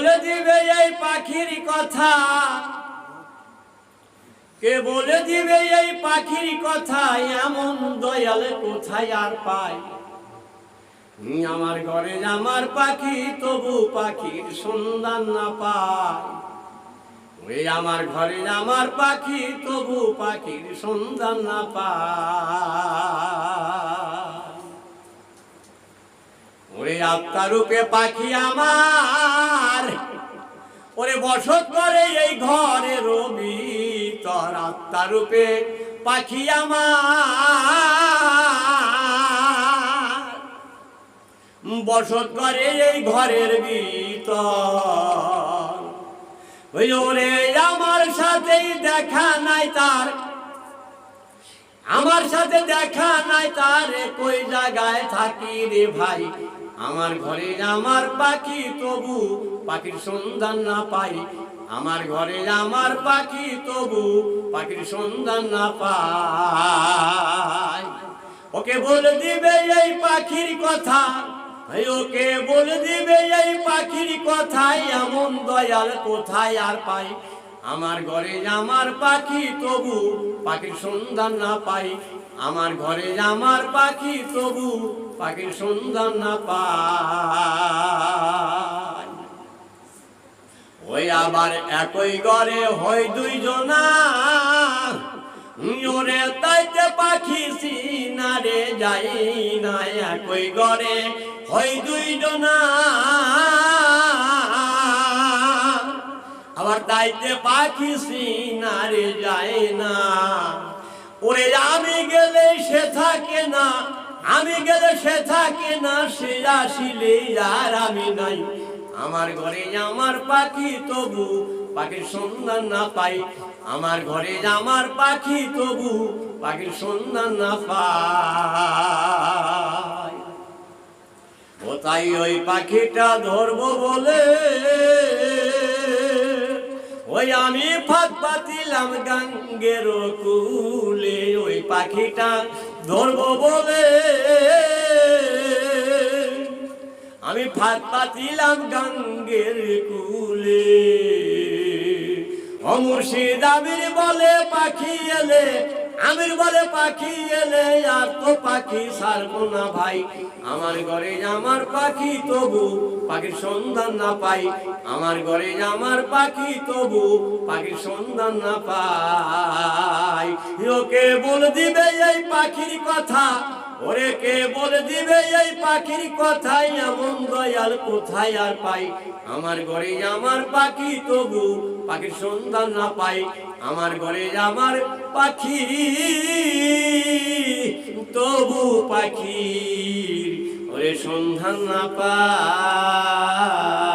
বলে দিবে এই পাখির কথা? কে বলে দিবে এই পাখির কথা? এমন দয়াল কোথায় আর পায়? আমার ঘরে আমার পাখি, তবু পাখির সন্ধান না পায়। আমার ঘরে আমার পাখি, তবু পাখির সন্ধান না পায়। আত্মারূপে পাখি আমার। ওরে বসত করে এই ঘরে রবি, তোর আত্মারূপে পাখি আমার। বসত করে এই ঘরের ভিতর। ওই ওরে আমার সাথেই দেখা নাই তার। আমার সাথে দেখা নাই তার কই জায়গায় থাকি রে ভাই। আমার ঘরে আমার পাখি তবু, পাখির সন্ধান না পাই। আমার ঘরে আমার পাখি তবু, পাখির সন্ধান না পাই। ওকে বলে দিবে এই পাখির কথা ওকে বলে দিবে এই পাখির কথাই এমন দয়াল কোথায় আর পাই? আমার ঘরে আমার পাখি তবু, পাখির সন্ধান না পাই। আমার ঘরে আমার পাখি তবু পাখির সন্ধান না পাই ওই আবার একই ঘরে হয় দুইজনা। ওরে তাইতে পাখি সিনারে যাই না, একই ঘরে হয় দুইজনা। আবার তাইতে পাখি সিনারে যায় না। ওরে আমি গেলে সে থাকে না। আমি গেলে সে থাকে না, সে আসিলে আর আমি নাই। আমার ঘরে আমার পাখি তবু, পাখির সন্ধান না পাই। আমার ঘরে আমার পাখি তবু, পাখির সন্ধান না পাই। ও তাই ওই পাখিটা ধরবো বলে, ওই আমি ফাঁক পাতিলাম গাঙ্গের কুলে। ওই পাখিটা ধরবো বলে আমি ফাঁক পাতিলাম গাঙ্গের কুলে। অমুর্শিদ আমির বলে পাখি এলে আমির বলে পাখি এলে আর তো পাখি ছাড়বো না ভাই। আমার ঘরে আমার পাখি তবু পাখির সন্ধান না পাই। আমার ঘরে আমার পাখি তবু পাখির সন্ধান না পাই। ওকে বলে দিবে এই পাখির কথা, ওরে কে বলে দিবে এই পাখির কথাই এমন দয়াল কোথায় আর পাই। আমার ঘরে আমার পাখি তবু পাখির সন্ধান না পাই। আমার ঘরে আমার পাখি তবু পাখি ওরে সন্ধান না পাই